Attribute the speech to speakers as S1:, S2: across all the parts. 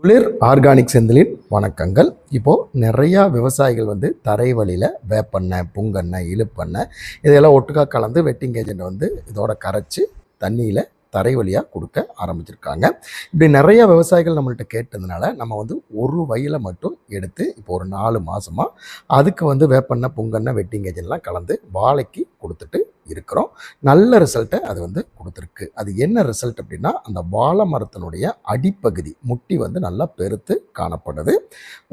S1: துளிர் ஆர்கானிக் செந்திலின் வணக்கங்கள். இப்போது நிறையா விவசாயிகள் வந்து தரை வழியில் வேப்பெண்ணெய் புங்கெண்ணெய் இழுப்பெண்ணெய் இதையெல்லாம் ஒட்டுக்கா கலந்து வெட்டிங் ஏஜென்ட் வந்து இதோட கரைச்சி தண்ணியில் தரை வழியாக கொடுக்க ஆரம்பிச்சிருக்காங்க. இப்படி நிறைய விவசாயிகள் நம்மள்ட்ட கேட்டதுனால நம்ம வந்து ஒரு வயலை மட்டும் எடுத்து இப்போ ஒரு நாலு மாதமாக அதுக்கு வந்து வேப்பெண்ணெய் புங்கெண்ணெய் வெட்டிங் ஏஜென்ட்லாம் கலந்து வாழைக்கு கொடுத்துட்டு இருக்கிறோம். நல்ல ரிசல்ட்டை அது வந்து கொடுத்துருக்கு. அது என்ன ரிசல்ட் அப்படின்னா அந்த வாழை மரத்தினுடைய அடிப்பகுதி முட்டி வந்து நல்லா பெருத்து காணப்படுது.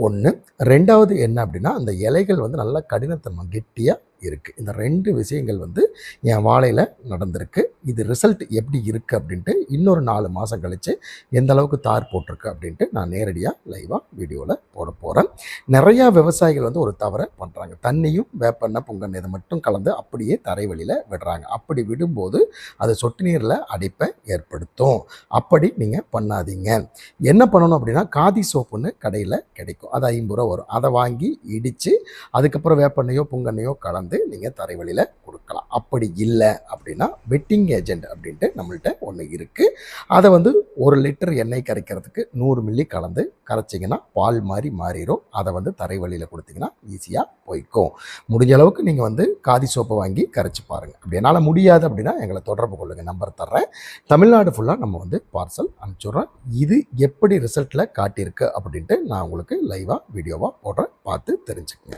S1: ஒன்று ரெண்டாவது என்ன அப்படின்னா அந்த இலைகள் வந்து நல்லா கடினத்தன்மை கெட்டியாக இருக்குது இந்த ரெண்டு விஷயங்கள் வந்து என் வாழையில் நடந்திருக்கு. இது ரிசல்ட் எப்படி இருக்குது அப்படின்ட்டு இன்னொரு நாலு மாதம் கழித்து எந்த அளவுக்கு தார் போட்டிருக்கு அப்படின்ட்டு நான் நேரடியாக லைவாக வீடியோவில் போட போகிறேன் நிறையா விவசாயிகள் வந்து ஒரு தவறை பண்ணுறாங்க தண்ணியும் வேப்பெண்ணெய் பொங்கல் இதை மட்டும் கலந்து அப்படியே தரைவழியில் விடுறாங்க. அப்படி விடும்போது அது சொட்டு நீரில் அடைப்பை ஏற்படுத்தும். அப்படி நீங்கள் பண்ணாதீங்க. என்ன பண்ணணும் அப்படின்னா காதி சோப்புன்னு கடையில் கிடைக்கும். அது ஐம்பது ரூபா வரும். அதை வாங்கி இடித்து அதுக்கப்புறம் வேப்பெண்ணையோ புங்கெண்ணையோ கலந்து வந்து நீங்கள் தரை வழியில் கொடுக்கலாம். அப்படி இல்லை அப்படின்னா வெட்டிங் ஏஜென்ட் அப்படின்ட்டு நம்மள்ட்ட ஒன்று இருக்குது அதை வந்து ஒரு லிட்டர் எண்ணெய் கரைக்கிறதுக்கு நூறு மில்லி கலந்து கரைச்சிங்கன்னா பால் மாதிரி மாறிடும் அதை வந்து தரை வழியில் கொடுத்தீங்கன்னா ஈஸியாக போய்க்கும். முடிஞ்ச அளவுக்கு நீங்கள் வந்து காதி சோப்பை வாங்கி கரைச்சி பாருங்கள் அப்படி என்னால் முடியாது அப்படின்னா எங்களை தொடர்பு கொள்ளுங்கள் நம்பர் தர்றேன். தமிழ்நாடு ஃபுல்லாக நம்ம வந்து பார்சல் அனுப்பிச்சுட்றோம் இது எப்படி ரிசல்ட்டில் காட்டியிருக்கு அப்படின்ட்டு நான் உங்களுக்கு லைவாக வீடியோவாக போடுறேன். பார்த்து தெரிஞ்சுக்கங்க.